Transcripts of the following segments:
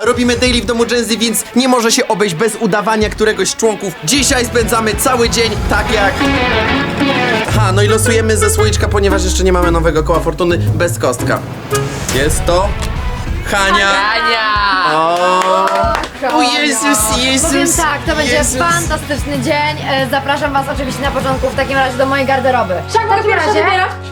Robimy daily w domu Genzy, więc nie może się obejść bez udawania któregoś z członków. Dzisiaj spędzamy cały dzień tak jak... Aha, no i losujemy ze słoiczka, ponieważ jeszcze nie mamy nowego koła fortuny bez kostka. Jest to... Hania! Ania! O, o Jezus, Jezus! Powiem tak, to będzie Jezus. fantastyczny dzień. E, Zapraszam was oczywiście na początku w takim razie do mojej garderoby. w takim razie,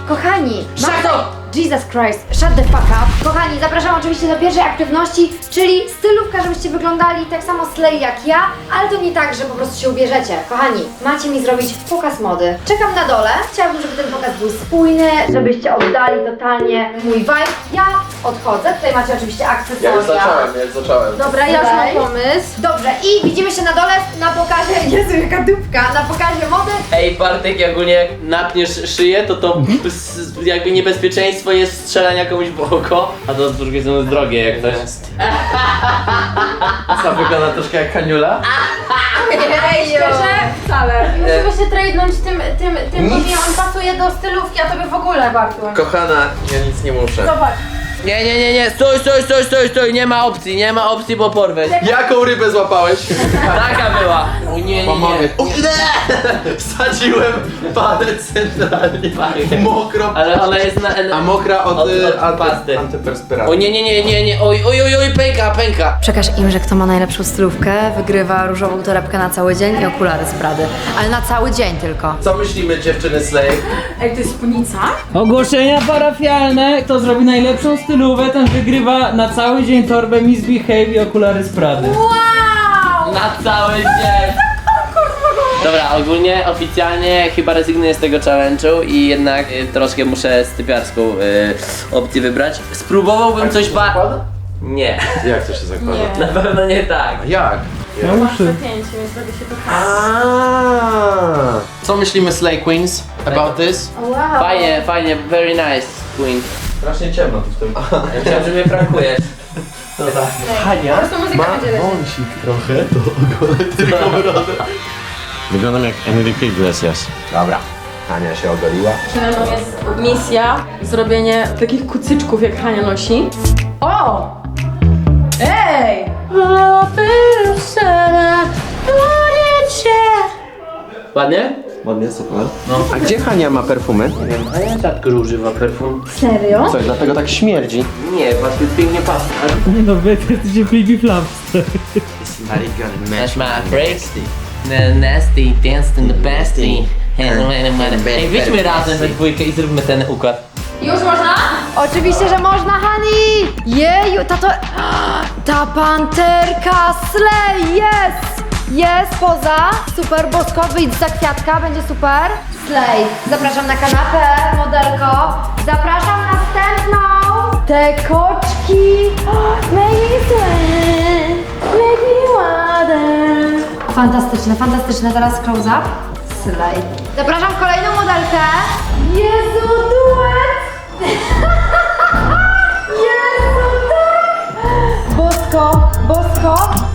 kochani, Shut mamy- Jesus Christ, shut the fuck up. Kochani, zapraszam oczywiście do pierwszej aktywności, czyli stylówka, żebyście wyglądali tak samo slay jak ja, ale to nie tak, że po prostu się ubierzecie. Kochani, macie mi zrobić pokaz mody. Czekam na dole, chciałabym, żeby ten pokaz był spójny, żebyście oddali totalnie mój vibe. Ja odchodzę, tutaj macie oczywiście akcesoria. jak zacząłem. Dobra, ja już mam pomysł. Dobrze, i widzimy się na dole na pokazie, Jezu, jaka dupka, na pokazie mody. Ej, Bartek, jak ogólnie jak napniesz szyję, to to jakby niebezpieczeństwo jest strzelania komuś w oko, a to z drugiej strony jest drogie jak ktoś. Co, wygląda troszkę jak Haniula? Szczerze? Wcale. Musimy się tradenąć tym, tym, tym Nic. bo on pasuje do stylówki, a tobie w ogóle bardzo. Kochana, ja nic nie muszę. Zobacz. Nie, nie, nie, nie, stój, stój, stój, stój, stój, nie ma opcji, nie ma opcji, bo porwę. Jaką rybę złapałeś? Taka była. O nie, nie, nie. O! Wsadziłem palec centralnie. Mokro. Ale ona jest na... A mokra od, Od- od pasty. antyperspiracji. O nie, nie, nie, nie, nie, oj, oj, oj, oj, pęka, pęka. Przekaż im, że kto ma najlepszą stylówkę, wygrywa różową torebkę na cały dzień i okulary z Prady. Ale na cały dzień tylko. Co myślimy dziewczyny Slay? Ej, to jest spódnica? Ogłoszenia parafialne. Kto zrobi najlepszą stylówę, ten wygrywa na cały dzień torbę Miss Behave i okulary z Prady. Wow! Na cały dzień. Dobra, ogólnie, oficjalnie chyba rezygnuję z tego challenge'u i jednak y, troszkę muszę stypiarską y, opcję wybrać. Spróbowałbym coś ba... Nie, Jak to się zakłada? Nie. na pewno nie tak. Jak? Na uszy. Zapięcie, więc zrobię się to tak. Co myślimy Slay Queens about this? Wow. Fajnie, fajnie, very nice, Queen. Strasznie ciemno tu w tym. Ja myślałem, że mnie prankujesz. Hania Po prostu muzyka ma będzie lecieć. wąsik trochę, to ogolę tylko brodę. Wyglądam jak Enrique Iglesias. Dobra. Hania się ogoliła. Przede mną jest misja zrobienie takich kucyczków, jak Hania nosi. O! Ej! Ładnie? Ładnie, super. No. A gdzie Hania ma perfumy? Nie wiem, a ja rzadko używam perfum. Serio? Co, dlatego tak śmierdzi? Nie, właśnie pięknie pachnie. Nie no, wy to jesteście flippy flapster. That's my break. The nasty, danced in the bestie. Ej, wyjdźmy razem we dwójkę i zróbmy ten układ. Już można? Oczywiście, że można, Hani! Jeju, ta to... Ta panterka, slay, jest! Jest, poza, super, bosko, wyjdź za kwiatka, będzie super. Slay, zapraszam na kanapę, modelko. Zapraszam następną! Te koczki, sweat, make me water. Fantastyczne, fantastyczne, teraz close up. Slay. Zapraszam kolejną modelkę. Jezu, duet! Jezu, tak! Bosko. Bosko.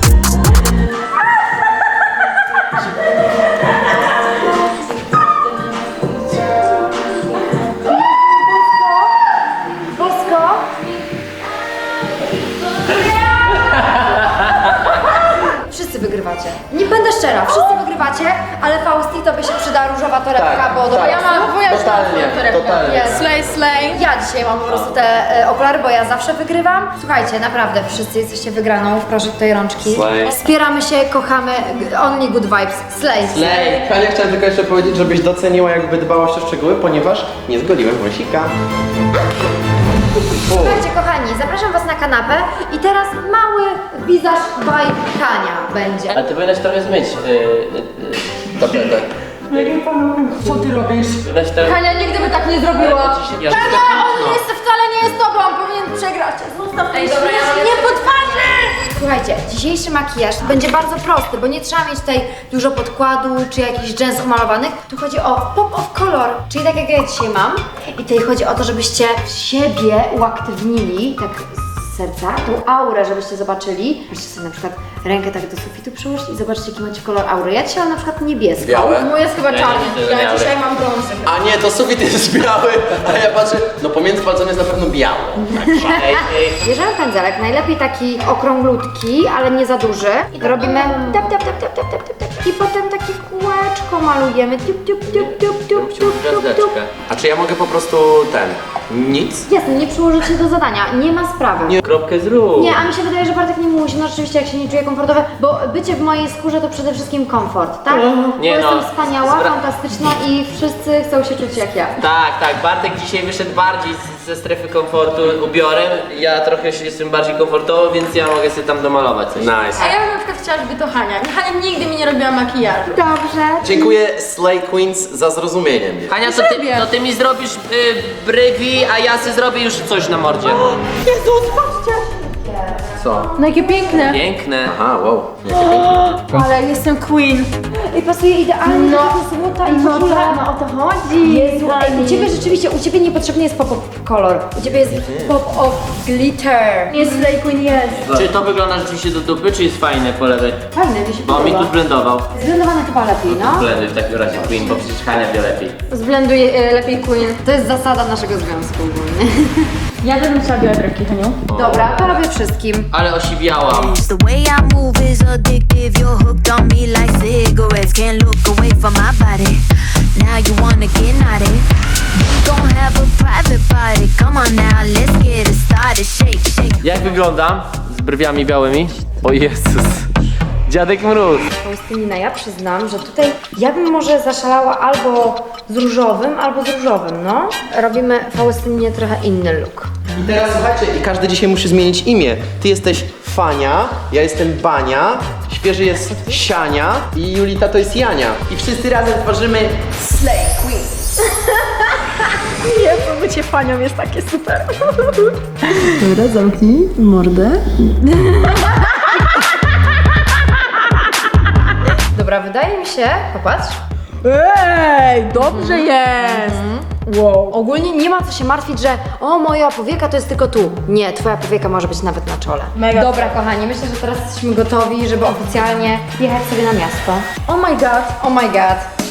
Szczera, wszyscy wygrywacie, ale Fausti to by się przyda różowa torebka, Tak, bo do tak. Ja mam, bo ja już mam Totalnie, swoją torebkę. totalnie. Jest. Slay, slay. Ja dzisiaj mam po prostu te e, okulary, bo ja zawsze wygrywam. Słuchajcie, naprawdę, wszyscy jesteście wygraną. Proszę tutaj rączki. Slay. Wspieramy się, kochamy. g- Only good vibes. Slay. Slay. Hania, chciałem tylko jeszcze powiedzieć, żebyś doceniła jakby dbałość o szczegóły, ponieważ nie zgoliłem wąsika. Słuchajcie, kochani, zapraszam kanapę i teraz mały wizaż Hania będzie. A ty powinieneś trochę zmyć. Yy, yy, Dobrze, tak. Co ty robisz? weź. Hania nigdy by tak nie zrobiła. Ale ja- Hania, on jest, wcale nie jest tobą, on powinien przegrać. Zostaw Ej, dobra, ja nie po twarzy! Słuchajcie, dzisiejszy makijaż będzie bardzo prosty, bo nie trzeba mieć tutaj dużo podkładu czy jakichś dżens umalowanych. Tu chodzi o pop of color, czyli tak jak ja dzisiaj mam. I tutaj chodzi o to, żebyście siebie uaktywnili, tak serca, tą aurę, żebyście zobaczyli. Możecie sobie na przykład rękę tak do sufitu przyłożyć i zobaczyć jaki macie kolor aury. Ja dzisiaj mam na przykład niebieską. Białe. Mój jest chyba czarny. nie, nie, Ja nie, dzisiaj mam brązy. A nie, to sufit jest biały, a ja patrzę, no pomiędzy palcami jest na pewno biały. Ej, ej. Bierzemy pędzelek, najlepiej taki okrąglutki, ale nie za duży. I robimy tap, tap, tap, tap, tap, tap, tap, tap. I potem takie kółeczko malujemy. Tup, tup, tup, tup, tup, tup, tup, tup. Gwiazdeczkę. A czy ja mogę po prostu ten, nic? Jasne, nie przyłożyć się do zadania, nie ma sprawy. Nie. Kropkę zrób. a mi się wydaje, że Bartek nie musi, no rzeczywiście jak się nie czuje komfortowo, bo bycie w mojej skórze to przede wszystkim komfort, tak? Nie bo no, jestem wspaniała, zra- fantastyczna i wszyscy chcą się czuć jak ja. Tak, tak, Bartek dzisiaj wyszedł bardziej z, ze strefy komfortu ubiorem. Ja trochę się jestem bardziej komfortowo, więc ja mogę sobie tam domalować coś. Nice. A ja bym na przykład chciała, żeby to Hania. Hania nigdy mi nie robiła makijażu. Dobrze. Dziękuję Slay Queens za zrozumienie mnie. Hania, to ty, to ty mi zrobisz y, brwi, a ja sobie zrobię już coś na mordzie. Co? No jakie piękne. Piękne. Aha, wow. Ale jestem queen. I pasuje idealnie no, do złota i No tak, no o to chodzi. Jezu, ej, u Ciebie rzeczywiście, u Ciebie niepotrzebny jest pop-up kolor. U Ciebie jest pop-up glitter. Jest Slay Queen, jest. Czy to wygląda rzeczywiście do dupy, czy jest fajne po lewej? Fajne, mi się Bo mi tu podoba. zblendował. Zblendowane chyba lepiej, no. Blendy w takim razie Queen, bo przecież Hania wie lepiej. Zblenduję e, lepiej Queen. To jest zasada naszego związku ogólnie. Ja bym chciała białe brewki, Haniu. Dobra, to robię wszystkim. Ale osiwiałam. The way I move is addictive. You're hooked on me like cigarettes. Can't look away from my body. Now you wanna get naughty. We gon' have a private party. Come on now, let's get it started. Shake, shake. Jak wyglądam z brwiami białymi? O Jezus. Dziadek Mróz. Faustynina, ja przyznam, że tutaj ja bym może zaszalała albo z różowym, albo z różowym, no. Robimy Faustyninie trochę inny look. I teraz słuchajcie, i każdy dzisiaj musi zmienić imię. Ty jesteś Fania, ja jestem Bania, świeży jest Siania i Julita to jest Jania. I wszyscy razem tworzymy Slay Queens. Jezu, bycie fanią jest takie super. Dobra, wydaje mi się, popatrz, Ej, dobrze jest. Wow. ogólnie nie ma co się martwić, że o, moja powieka to jest tylko tu. Nie, twoja powieka może być nawet na czole. Mega. Dobra, kochani, myślę, że teraz jesteśmy gotowi, żeby oficjalnie jechać sobie na miasto. Oh my god. Oh my god.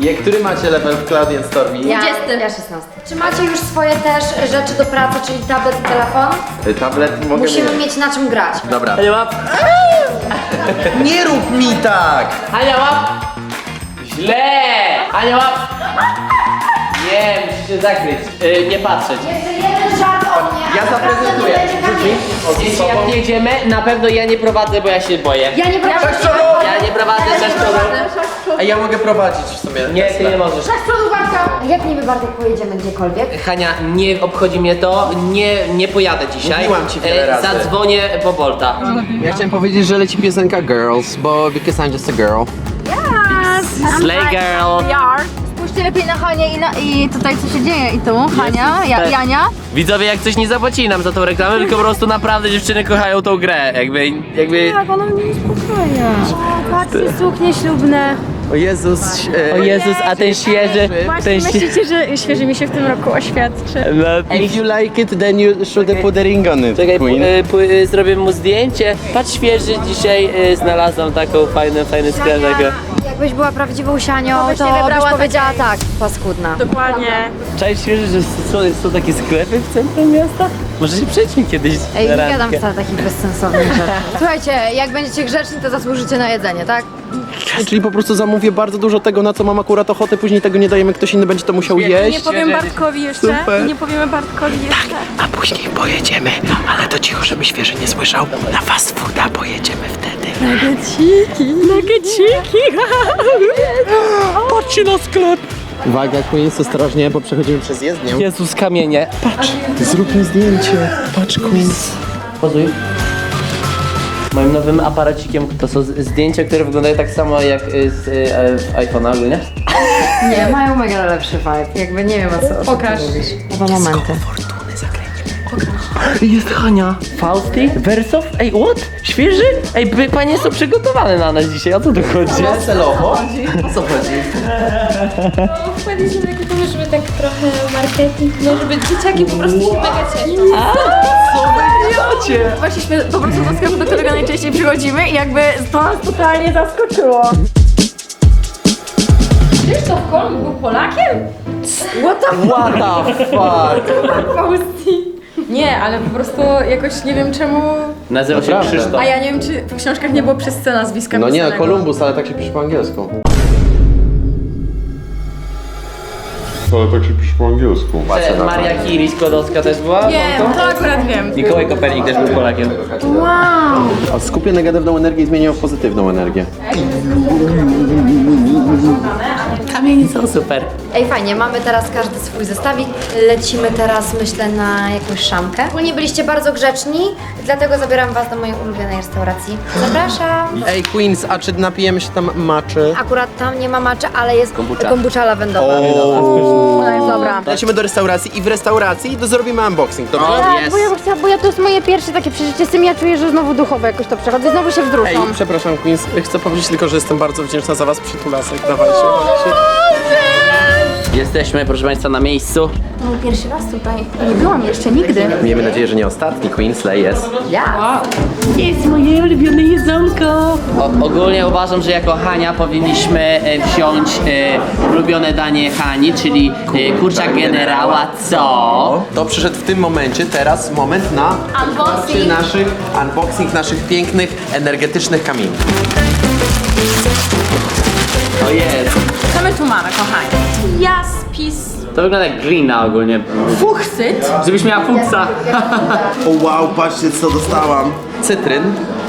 Jak który macie level w Cloud and Stormy? Ja, ja 16. Czy macie już swoje też rzeczy do pracy, czyli tablet i telefon? Tablet mogę Musimy mieć. mieć na czym grać. Dobra. Hania łap. Nie rób mi tak! Hania łap. Źle. Hania łap. Nie, musisz się zakryć. Y, nie patrzeć. Jeszcze jeden żart. Ja zaprezentuję. Jeśli jak jedziemy, na pewno ja nie prowadzę, bo ja się boję. Ja nie prowadzę. Ja nie prowadzę, A ja mogę prowadzić w sumie. Nie, ty nie możesz. Jak niby Bartek pojedziemy gdziekolwiek? Hania, nie obchodzi mnie to, nie, nie pojadę dzisiaj. Mówiłam ci wiele E, razy. Zadzwonię po Bolta. Ja chciałem powiedzieć, że leci piosenka Girls, bo because I'm just a girl. Slay girl. Spójrzcie lepiej na Hanię i, na, i tutaj co się dzieje. I tu Hania, ja, tak. Jania. Widzowie jak coś nie zapłacili nam za tą reklamę, tylko po prostu naprawdę dziewczyny kochają tą grę. Jakby, jakby... Tak, ona mnie uspokaja. O, patrzcie, suknie ślubne. O Jezus. e, O Jezus, a ten świeży, ten. Myślicie, że świeży mi się w tym roku oświadczy? No, If you like it, then you should put a ring on it. Czekaj, Queen. p- y, zrobię mu zdjęcie. Patrz świeży, dzisiaj y, znalazłam taką fajną, fajny sklep. takiego. Jakbyś była prawdziwą sianią, byś to nie byś wybrała powiedziała tak, paskudna. Dokładnie. Cześć świeży, że są, są takie sklepy w centrum miasta? Może się przejdźmy kiedyś Ej, na nie gadam wcale takich bezsensownych rzeczy. Słuchajcie, jak będziecie grzeczni, to zasłużycie na jedzenie, tak? Czyli po prostu zamówię bardzo dużo tego, na co mam akurat ochotę, później tego nie dajemy, ktoś inny będzie to musiał Świetnie. jeść. Nie powiem Bartkowi jeszcze. Super. Nie powiemy Bartkowi jeszcze. A później pojedziemy, ale to cicho, żeby świeży nie słyszał. Na fast fooda pojedziemy wtedy. Patrzcie na sklep! Uwaga, Queens, ostrożnie, bo przechodzimy przez jezdnię. Jezus, kamienie. Patrz. Zrób mi zdjęcie. Patrz, Queens. Pozuj. Moim nowym aparacikiem to są z- zdjęcia, które wyglądają tak samo jak y, z y, e, iPhone'a ogólnie. Nie, mają mega lepszy vibe. Jakby nie wiem o co. Pokaż. Dwa momenty. Jest Hania. Fausty? Wersow? Ej, what? Świeży? Ej, by, panie są przygotowane na nas dzisiaj, o co tu chodzi? Celowo? O co chodzi? Wpadliśmy na taki pomysł, żeby tak trochę marketing, no żeby dzieciaki po prostu się mega cieszyły. Weszliśmy po prostu do sklepu, do którego najczęściej przychodzimy i jakby to nas totalnie zaskoczyło. Krzysztof Kolumb był Polakiem? What the What the fuck? Fausti. Nie, ale po prostu jakoś nie wiem czemu... Nazywał się Naprawdę. Krzysztof. A ja nie wiem, czy w książkach nie było przez C nazwiska No nie, no pisanego. Kolumbus, ale tak się pisze po angielsku. Ale tak się pisze po angielsku. Czy Maria Curie Skłodowska też była? Nie, to akurat wiem. Mikołaj Kopernik też był Polakiem. A skupię negatywną energię i zmienię w pozytywną energię. Kamienie są super. Ej, fajnie, mamy teraz każdy swój zestawik. Lecimy teraz, myślę, na jakąś szamkę. Ogólnie byliście bardzo grzeczni, dlatego zabieram was do mojej ulubionej restauracji. Zapraszam. Ej, Queens, a czy napijemy się tam maczy? Akurat tam nie ma maczy, ale jest Kombucha. kombucha lawendowa. Ona jest dobra. Lecimy do restauracji i w restauracji to zrobimy unboxing, dobrze? Jest. Bo ja, chciałam, bo ja to jest moje pierwsze takie przeżycie z tym, ja czuję, że znowu duchowo jakoś to przechodzę, znowu się Ej, wzruszam. przepraszam Queens, chcę powiedzieć tylko, że jestem bardzo wdzięczna za was przytulasek, dawajcie, dawajcie. Jesteśmy, proszę Państwa, na miejscu. No, pierwszy raz tutaj. Nie byłam jeszcze nigdy. Miejmy nadzieję, że nie ostatni, Queensley jest. Jest moje ulubione jedzonko. O, ogólnie uważam, że jako Hania powinniśmy e, wziąć e, ulubione danie Hani, czyli e, kurczak generała, co? To przyszedł w tym momencie, teraz moment na Unboxing. naszych, unboxing naszych pięknych, energetycznych kamieni. To jest. Co my tu mamy, kochani? Jaspis. To wygląda jak glina ogólnie. Fuchsyt. Żebyś miała fuksa. O wow, patrzcie co dostałam. Cytryn,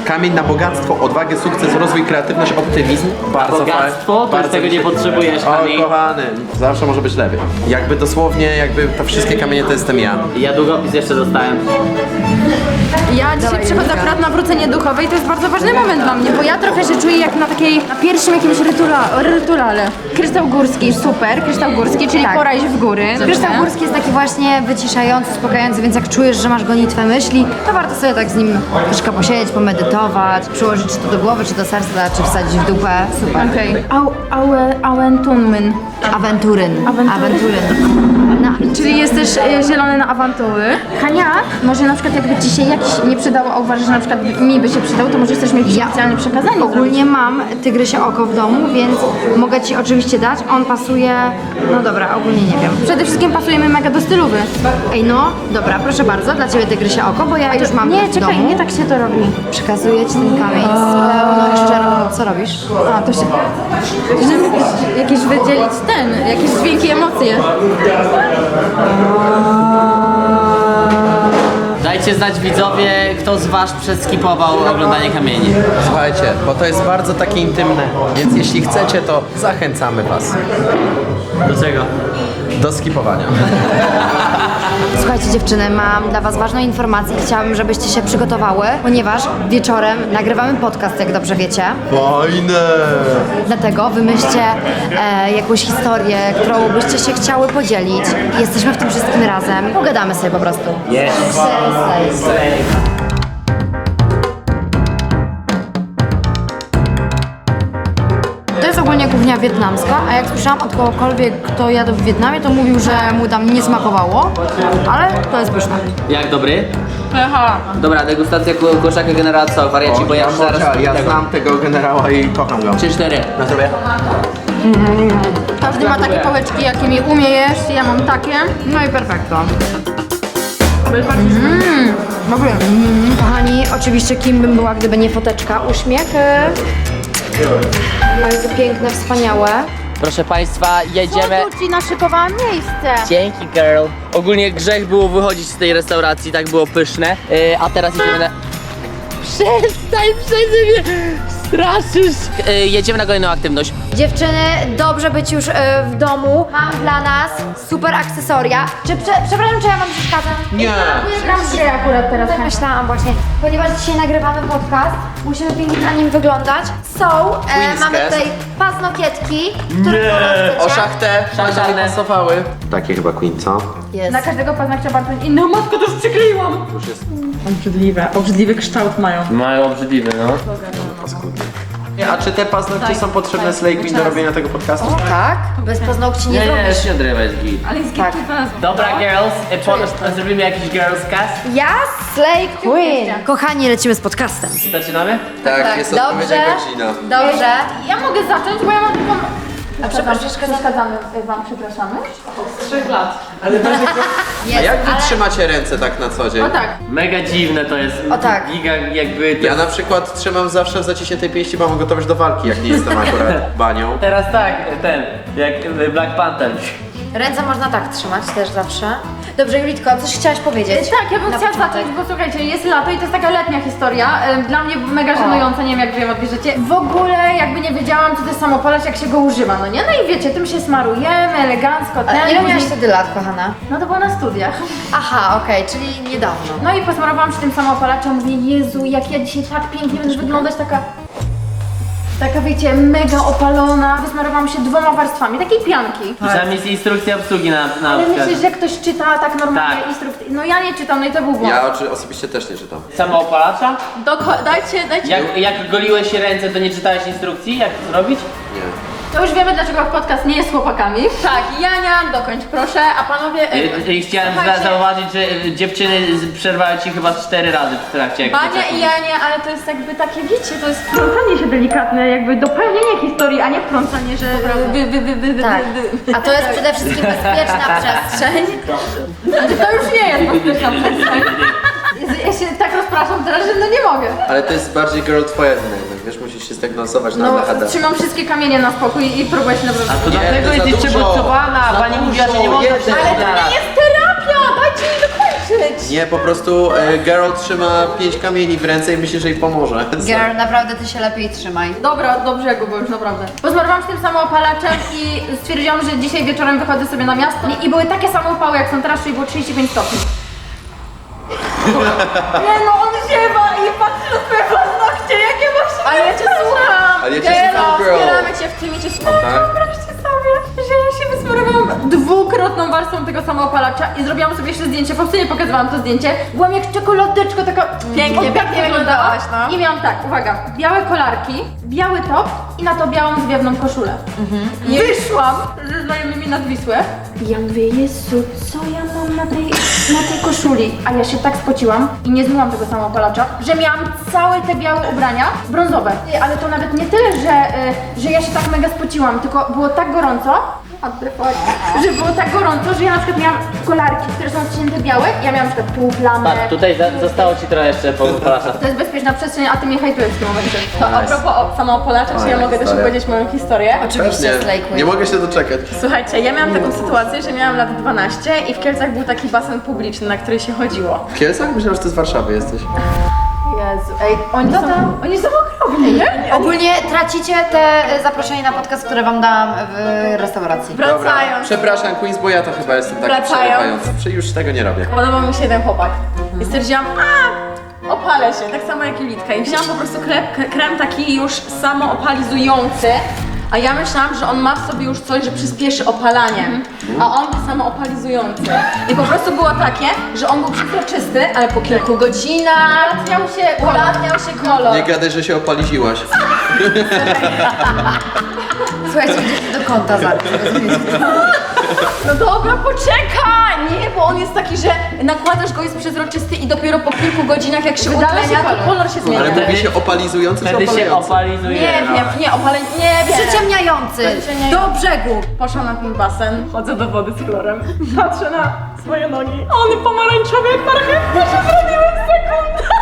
kamień na bogactwo, odwagę, sukces, rozwój, kreatywność, optymizm. Bardzo Bogactwo? fajnie. To już tego mi się- nie potrzebujesz, Hani. O kochany, zawsze może być lepiej. Jakby dosłownie, jakby te wszystkie kamienie to jestem ja. Ja długopis jeszcze dostałem. Ja dzisiaj przychodzę akurat na wrócenie duchowe i to jest bardzo ważny moment dla mnie, bo ja trochę się czuję jak na takiej, na pierwszym jakimś rytula, rytuale. Kryształ górski, super, kryształ górski, czyli Tak. pora iść w góry. Kryształ górski jest taki właśnie wyciszający, uspokajający, więc jak czujesz, że masz gonitwę myśli, to warto sobie tak z nim troszkę posiedzieć, pomedytować, przyłożyć czy to do głowy, czy do serca, czy wsadzić w dupę. Super. Okej. Au, aue, auentunmyn. Awenturyn. Awenturyn. Czyli jest też e, zielony na awantury. Hania, może na przykład jakby ci się jakiś nie przydało, a uważasz, że na przykład mi by się przydał, to może chcesz mi jakieś Ja specjalne przekazanie Ogólnie mam tygrysie oko w domu, więc mogę ci oczywiście dać. On pasuje. No dobra, ogólnie nie wiem. Przede wszystkim pasujemy mega do stylowy. Ej, no, dobra, proszę bardzo, dla ciebie tygrysie oko, bo ja już mam Nie, w czekaj, domu. nie tak się to robi. Przekazuję ci ten kamień szczerą. Co robisz? A, to się... Jakieś wydzielić ten, jakieś dźwięki, emocje. Dajcie znać widzowie, kto z was przeskipował oglądanie kamieni. Słuchajcie, bo to jest bardzo takie intymne, więc jeśli chcecie, to zachęcamy was Do czego? do skipowania. Słuchajcie dziewczyny, mam dla was ważną informację. Chciałabym, żebyście się przygotowały, ponieważ wieczorem nagrywamy podcast, jak dobrze wiecie. Fajne! Dlatego wymyślcie e, jakąś historię, którą byście się chciały podzielić. Jesteśmy w tym wszystkim razem. Pogadamy sobie po prostu. Jest. To kuchnia wietnamska, a jak słyszałam od kogokolwiek, kto jadł w Wietnamie, to mówił, że mu tam nie smakowało, ale to jest pyszne. Jak dobry? Aha. Dobra, degustacja ku- kurczaka generała co? Wariaci, bo ja już zaraz ja tego. znam tego generała i kocham go. Trzy, cztery. Na zdrowie. Każdy ma takie pałeczki, jakimi umie jeść, ja mam takie. No i perfekto. Mm, Dobry. Mm, kochani, oczywiście kim bym była, gdyby nie foteczka. Uśmiech. Bardzo piękne, wspaniałe. Proszę Państwa, jedziemy. Tu ci naszykowałam miejsce. Dzięki, girl. Ogólnie grzech było wychodzić z tej restauracji, tak było pyszne. Yy, a teraz idziemy na... Przestań, przestań mnie! Straszysz! Y, jedziemy na kolejną aktywność. Dziewczyny, dobrze być już e, w domu. Mam dla nas super akcesoria. Czy prze, przepraszam, czy ja wam przeszkadzam? Nie. Gram grę akurat teraz. Tak myślałam właśnie. Ponieważ dzisiaj nagrywamy podcast, musimy pięknie na nim wyglądać. Są, e, Queen's mamy Cast. tutaj paznokietki, które kolor O szachtę, pasowały. Takie chyba Queen, co? Jest. Na każdego paznokcia bardzo inną matko też przykleiłam. Już jest Obrzydliwe, obrzydliwy kształt mają. Mają obrzydliwy, no. Paskudny. A czy te paznokcie są potrzebne Slay Queen do robienia tego podcastu? Tak? Bez paznokci nie Nie, nie, zrobisz. już nie odrywaj z git. Ale jest Tak. Dobra, girls, y, po, zrobimy jakiś girls cast? Ja, Slay Queen. Kochani, lecimy z podcastem. Zaczynamy? Tak, jest Dobrze. odpowiednia godzina. Dobrze. Ja mogę zacząć, bo ja mam taką... A przepraszam, Przeszkadzamy wam, przepraszamy. A jak wy trzymacie ręce tak na co dzień? O tak. Mega dziwne to jest. O tak. Giga jakby... To Ja na przykład trzymam zawsze w zaciśniętej pięści, bo mam gotowość do walki, jak nie jestem akurat banią. Teraz tak, ten, jak y, Black Panther. Ręce można tak trzymać też zawsze. Dobrze, Julitko, coś chciałaś powiedzieć? Tak, ja bym Na chciała początek. zacząć, bo słuchajcie, jest lato i to jest taka letnia historia. Ym, Dla mnie mega żenująca, nie wiem jak wy ją odbierzecie. W ogóle jakby nie wiedziałam, co to jest samopalacz, jak się go używa, no nie? No i wiecie, tym się smarujemy, elegancko, ten, Ale ile miałaś później- wtedy lat, kochana? No to było na studiach. Aha, okej, czyli niedawno. No i posmarowałam się tym samopalaczem, mówię, Jezu, jak ja dzisiaj tak pięknie będę wyglądać, taka... Taka wiecie, mega opalona, wysmarowałam się dwoma warstwami, takiej pianki. Tam jest instrukcja obsługi na, na Ale myślisz, że ktoś czyta tak normalnie Tak. instrukcje? No ja nie czytam, no i to był błąd. Ja oczy, osobiście też nie czytam. Samoopalacza? Doko- dajcie, dajcie. Jak, jak goliłeś ręce, to nie czytałeś instrukcji, jak to zrobić? To już wiemy, dlaczego podcast nie jest z chłopakami. Tak, Jania, dokończ proszę, a panowie... Y, y, Chciałem za Słuchajcie. zauważyć, że y, dziewczyny z- przerwały ci chyba z cztery razy w trakcie jak Bania i Jania, ale to jest jakby takie, wiecie, to jest wtrącanie się delikatne, jakby dopełnienie historii, a nie wtrącanie, że wy, wy, wy, wy, wy, Tak. wy. A to jest przede wszystkim bezpieczna przestrzeń. To już nie jest bezpieczna przestrzeń. Ja się tak rozpraszam teraz, że no nie mogę. Ale to jest bardziej girl twoja wina wiesz, musisz się zdiagnozować na No, ADHD. trzymam wszystkie kamienie na spokój i próbuję się. A to Nie, dlatego to za jesteś dużo. Za pani mówiła, że nie dużo, można jeden. Ale to raz. jest terapia! Dajcie mi dokończyć! Nie, po prostu e, girl trzyma pięć kamieni w ręce i myśli, że jej pomoże. Girl, naprawdę ty się lepiej trzymaj. Dobra, dobrze jak było już naprawdę. Pozmarowałam się tym samoopalaczem i stwierdziłam, że dzisiaj wieczorem wychodzę sobie na miasto I- i były takie samoopały jak są teraz, czyli było 35 stopni. Nie no, on ziewa i patrzy na swoje Ale ja cię słucham! Ale ja cię słucham, girl. Wspieramy cię w tym i cię słucham. tak? Wyobraźcie sobie, że ja się wysmarowałam dwukrotną warstwą tego samoopalacza i zrobiłam sobie jeszcze zdjęcie, po nie pokazywałam to zdjęcie. Byłam jak czekoladeczko, taka... Pięknie, pięknie wyglądałaś, no. I miałam tak, uwaga, białe kolarki, biały top i na to białą zwiewną koszulę. I wyszłam ze znajomymi nad Wisłę ja mówię, Jezu, co ja mam na tej, na tej koszuli? A ja się tak spociłam i nie zmyłam tego samoopalacza, że miałam całe te białe ubrania brązowe. Ale to nawet nie tyle, że, y, że ja się tak mega spociłam, tylko było tak gorąco, fuck, że było tak gorąco, że ja na przykład miałam kolarki, które są ścięte białe, ja miałam na przykład półplamę. Patrz, tutaj za, zostało ci trochę jeszcze popalasza. To jest bezpieczna przestrzeń, a ty mnie hejtujesz w tym momencie. To a propos o- czy ja mogę też opowiedzieć moją historię? Oczywiście, Slay Nie, mogę się doczekać. Słuchajcie, ja miałam taką sytuację, że miałam lat 12 i w Kielcach był taki basen publiczny, na który się chodziło. W Kielcach? Myślałem, że ty z Warszawy jesteś. Jezu, ej, oni są, oni są okropni, nie? Ogólnie tracicie te y, zaproszenie na podcast, które wam dałam w restauracji. Wracając. Przepraszam, Queens, bo ja to chyba jestem taki Wracając. przerywający. Przy- Już tego nie robię. Podobał mi się jeden chłopak. I stwierdziłam, a opalę się, tak samo jak Julitka. I wzięłam po prostu krem, krem taki już samoopalizujący. A ja myślałam, że on ma w sobie już coś, że przyspieszy opalanie. A on był samoopalizujący. I po prostu było takie, że on był przezroczysty, ale po kilku godzinach ulatniał się, ulatniał się kolor. Nie gadaj, że się opaliziłaś. Słuchajcie, idziecie do kąta zaraz. No dobra, poczekaj! Nie, bo on jest taki, że nakładasz go, jest przezroczysty i dopiero po kilku godzinach, jak się utlenia, to kolor się zmienia. Ale mówi się opalizujący czy Wtedy się opalający? opalizuje. Nie no. wiem, nie, opaleń, nie wiem. Przyciemniający. Przyciemniający. Do brzegu. Poszłam na ten basen, chodzę do wody z chlorem, patrzę na swoje nogi, one pomarańczowe jak marchewka się zrobiły w sekundę.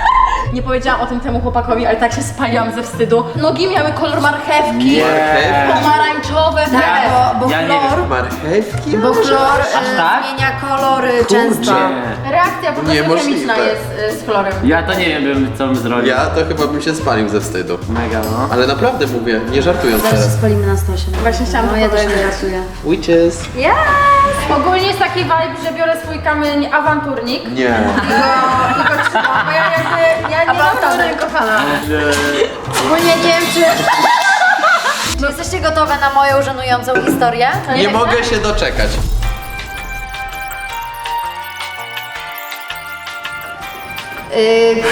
Nie powiedziałam o tym temu chłopakowi, ale tak się spaliłam ze wstydu. Nogi miały kolor marchewki. Marchewki? Pomarańczowe, Tak, bo, bo Ja nie chlor, Marchewki? bo chlor e, tak? zmienia kolory często. Reakcja po prostu Niemożliwe. chemiczna jest y, z chlorem. Ja to nie wiem, bym, co bym zrobił. Ja to chyba bym się spalił ze wstydu. Mega no. Ale naprawdę mówię, nie żartując Zaraz się teraz. spalimy na stosie. Właśnie chciałam No to ja też nie powiedzieć. żartuję. Witches. Yes! Ogólnie jest taki vibe, że biorę swój kamień awanturnik Nie. i go, trzymam, bo ja jakby, ja nie mam żadnego kochana. Ogólnie nie wiem, czy... Czy jesteście gotowe na moją żenującą historię? Nie mogę się doczekać. Yy,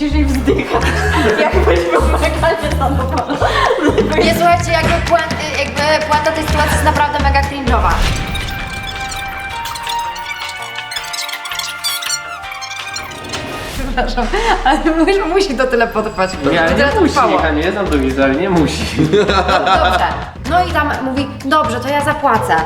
Trochę dzisiaj wzdycha. Jakbyś był mega niezadowolony. nie słuchajcie, jakby, puent, jakby puenta tej sytuacji jest naprawdę mega cringe'owa. Przepraszam, ale musi, musi to tyle potrwać. To nie tyle musi, trwało. Nie znam do historii, nie musi. Dobrze. No i tam mówi, dobrze, to ja zapłacę.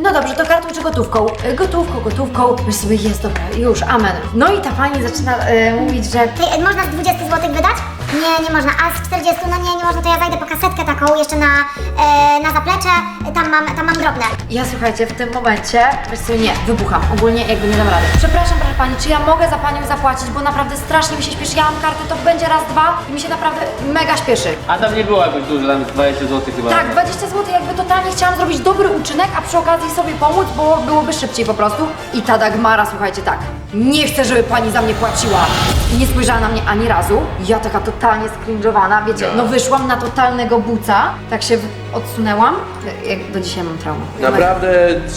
No dobrze, to kartą czy gotówką? Y, Gotówką, gotówką. Myślę sobie, jest dobra, już, amen. No i ta pani zaczyna y, mówić, że Ty, e, można z 20 zł wydać? Nie, nie można. A z 40, no nie, nie można, to ja zajdę po kasetkę taką jeszcze na, e, na zaplecze, tam mam, tam mam drobne. Ja słuchajcie, w tym momencie, wiesz co, nie, wybucham, ogólnie jakby nie dam rady. Przepraszam, proszę pani, czy ja mogę za panią zapłacić, bo naprawdę strasznie mi się śpieszy. Ja mam kartę, to będzie raz, dwa i mi się naprawdę mega śpieszy. A tam nie było jakoś dużo, tam 20 zł chyba. Tak, 20 zł, jakby totalnie chciałam zrobić dobry uczynek, a przy okazji sobie pomóc, bo byłoby szybciej po prostu. I ta Dagmara, słuchajcie, tak, nie chcę, żeby pani za mnie płaciła. I nie spojrzała na mnie ani razu. Ja taka totalnie skringowana, wiecie, no wyszłam na totalnego buca, tak się w- odsunęłam. Jak do dzisiaj mam traumę. Naprawdę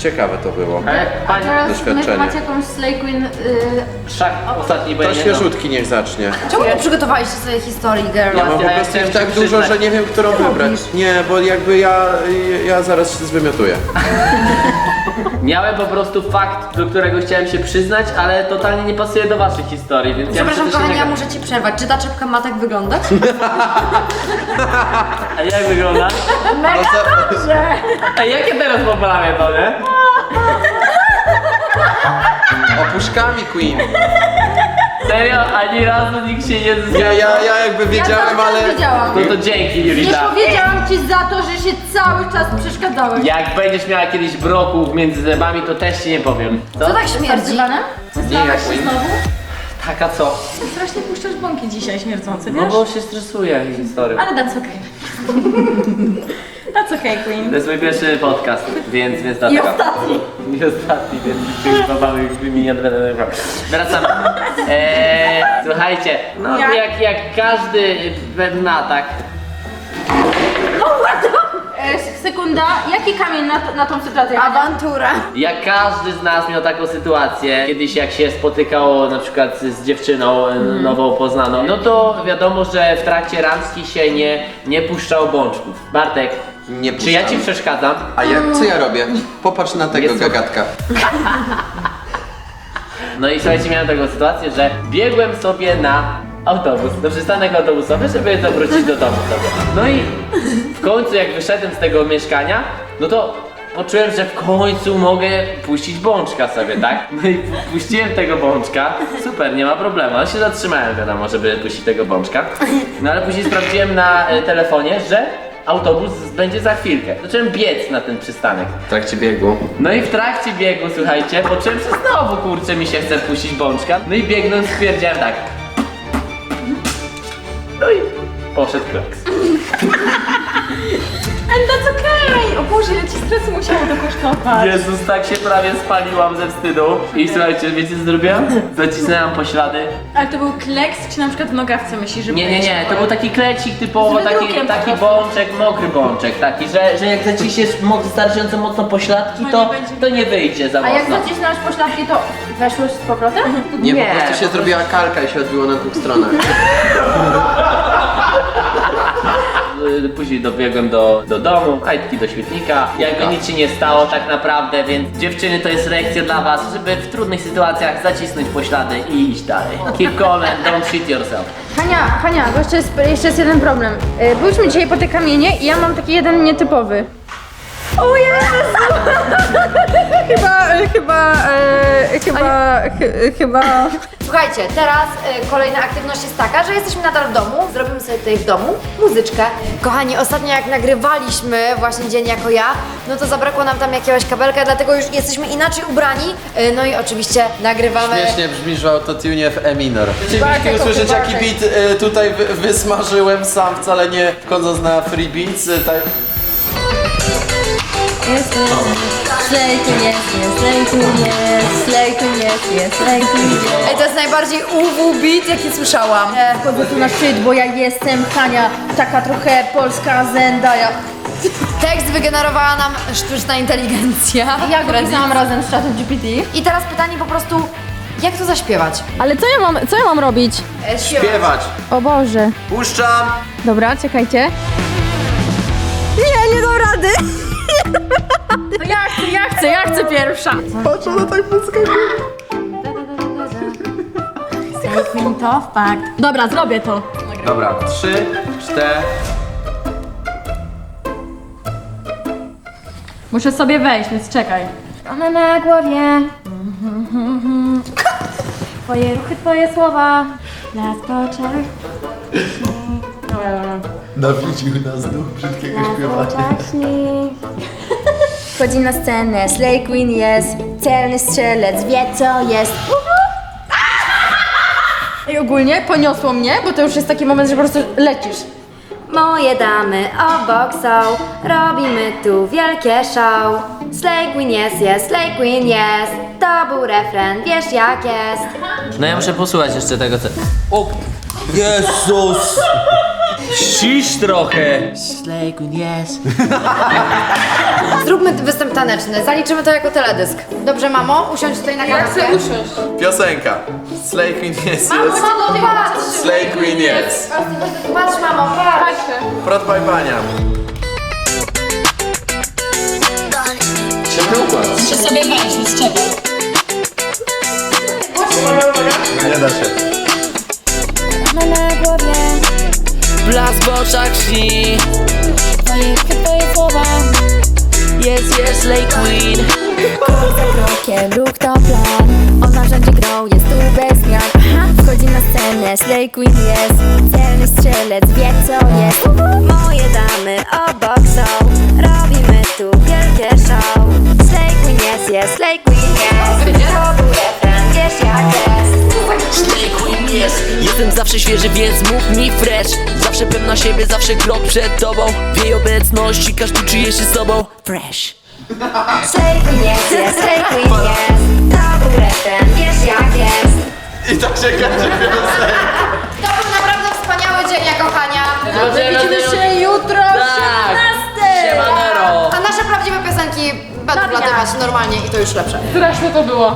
ciekawe to było. A jak pani Teraz Doświadczenie. macie jakąś Slay Queen... Y, szak ostatni, bo ja To nie znam. świeżutki niech zacznie. Czemu nie przygotowaliście sobie historii, girl? Ja mam po Ja prostu chciałem ich tak się dużo, przyznać. że nie wiem, którą wybrać. Nie, bo jakby ja, ja zaraz się zwymiotuję. Miałem po prostu fakt, do którego chciałem się przyznać, ale totalnie nie pasuje do waszych historii, więc Przepraszam, ja muszę coś kochani, ja muszę ci przerwać. Czy ta czepka ma tak wyglądać? A jak wygląda? No za, Ej, jakie teraz poprawia to, nie? opuszkami Queen. Serio? Ani razu nikt się nie Ja, zgadza. ja, ja jakby wiedziałem, cały czas ale... wiedziałam. No to dzięki, Nie Julita. powiedziałam ci za to, że się cały czas przeszkadzałeś. Jak będziesz miała kiedyś broków między zębami, to też ci nie powiem. Co tak śmierdzi? Nie, jak Queen. znowu? Taka co? Strasznie puszczasz bąki dzisiaj śmierdzące, No bo się stresuję historią. Ale that's okay. that's okay, Queen. To jest mój pierwszy podcast, więc, więc I dlatego. ostatni. I ostatni, więc chyba mamy wymieniać Wracamy. Eee, słuchajcie, no Jak? jak, jak każdy pewny atak. E, sekunda, jaki kamień na, to, na tą sytuację? Awantura. Jak każdy z nas miał taką sytuację, kiedyś jak się spotykało na przykład z dziewczyną e, nową poznaną, no to wiadomo, że w trakcie randki się nie, nie puszczał bączków. Bartek, Nie czy ja ci puszczam. przeszkadzam? A ja, co ja robię? Popatrz na tego Nie gagatka. No i słuchajcie, miałem taką sytuację, że biegłem sobie na autobus, do przystanek autobusowy, żeby to wrócić do domu sobie. No i w końcu jak wyszedłem z tego mieszkania, no to poczułem, że w końcu mogę puścić bączka sobie, tak? No i pu- puściłem tego bączka, super, nie ma problemu, ale się zatrzymałem wiadomo, żeby puścić tego bączka. No ale później sprawdziłem na e, telefonie, że autobus będzie za chwilkę. Zacząłem biec na ten przystanek. W trakcie biegu. No i w trakcie biegu, słuchajcie, poczułem, że znowu kurczę mi się chce puścić bączka. No i biegnąc stwierdziłem tak. No i poszedł kleks. And that's okay! O Boże, ile ci stresu musiało to kosztować. Jezus, tak się prawie spaliłam ze wstydu. I słuchajcie, wiecie co zrobiłam? Zacisnęłam poślady. Ale to był kleks, czy na przykład w nogawce myślisz, że Nie, nie, nie, to był taki klecik typowo, Z taki, wydrukiem po taki prostu. bączek, mokry bączek, taki, że, że jak zaciśniesz mo- wystarczająco mocno pośladki, No to, nie będzie. to nie wyjdzie za A jak mocno. zacisnąłeś pośladki, to weszłeś z powrotem? Nie, Nie, po prostu się po zrobiła kalka i się odbiło na dwóch stronach. Później dobiegłem do, do domu, majtki do świetnika. Jakby nic się nie stało tak naprawdę, więc dziewczyny to jest lekcja dla was, żeby w trudnych sytuacjach zacisnąć poślady i iść dalej. Keep calm and don't shit yourself. Hania, Hania, bo jeszcze jest, jeszcze jest jeden problem. Yy, byliśmy dzisiaj po te kamienie i ja mam taki jeden nietypowy. O Jezu! chyba, chyba, e, chyba, chy, chyba... Słuchajcie, teraz y, kolejna aktywność jest taka, że jesteśmy nadal w domu, zrobimy sobie tutaj w domu muzyczkę. Kochani, ostatnio jak nagrywaliśmy właśnie dzień jako ja, no to zabrakło nam tam jakiegoś kabelka, dlatego już jesteśmy inaczej ubrani. Y, no i oczywiście nagrywamy... Śmiesznie brzmisz w autotune w E minor. Chcielibyście usłyszeć jaki beat y, tutaj wy, wysmażyłem sam, wcale nie wchodząc na free beats. y, Tak. Slejkun jest, jest, slejkun jest, slejkun jest, jest, slejkun jest. Ej, to jest najbardziej UW beat, jaki słyszałam. E, Chodzę tu na szczyt, bo ja jestem Hania, taka trochę polska Zendaya. tekst wygenerowała nam sztuczna inteligencja. Ja go pisałam razem z czatem GPT. I teraz pytanie po prostu, jak to zaśpiewać? Ale co ja mam, co ja mam robić? E, śpiewać. Śpiewać. O Boże. Puszczam. Dobra, czekajcie. Nie, nie dam rady. To ja chcę, ja chcę, ja chcę pierwsza. Patrz, ona tak podskakuje. Saying to fakt. Dobra, zrobię to. Dobra, trzy, cztery. Muszę sobie wejść, więc czekaj. Ona na głowie. Twoje ruchy, twoje słowa. Las po oczach. Dobra, dobra. Nawrócił nas do brzydkiego śpiewania. Wchodzi na scenę, Slay Queen jest, celny strzelec, wie co jest. I ogólnie poniosło mnie, bo to już jest taki moment, że po prostu lecisz. Moje damy obok są, robimy tu wielkie show. Slay Queen jest, jest, Slay Queen jest, to był refren, wiesz jak jest. No ja muszę posłuchać jeszcze tego co... O! Jezus! Ścisz trochę! Slay Queen. Zróbmy występ taneczny, zaliczymy to jako teledysk. Dobrze, mamo? Usiądź tutaj na kanapie. Piosenka. Slay Queen jest, jest. Mamo, patrz! Slay Queen jest. Patrz, mamo, patrz! Prot by Bania. Ciemny układ. Muszę sobie wejść, więc czekaj. Nie da się. Ma na głowie, Blask w oczach śni. twoje ruchy, twoje słowa. Jest, jest Slay Queen. Krok za krokiem, ruch to plan. Ona rządzi grą, jest tu bez zmian Aha, Wchodzi na scenę, Slay Queen jest. Celny strzelec, wie co jest. Moje damy obok są. Robimy tu wielkie show. Slay Queen jest, jest, Slay Queen jest. To był refren, wiesz jak jest. Slay Queen jest. Jestem zawsze świeży, więc mów mi fresh. Zawsze pewna siebie, zawsze krok przed tobą. W jej obecności każdy czuje się sobą. Fresh. Queen jest, jest, Queen jest To był refren, wiesz jak jest I tak się kończy piosenka. To był naprawdę wspaniały dzień, jako Hania. Widzimy się jutro o Tak. 17. Siemanero. A nasze prawdziwe piosenki będą Dobra. wlatywać normalnie i to już lepsze. Straszne to było.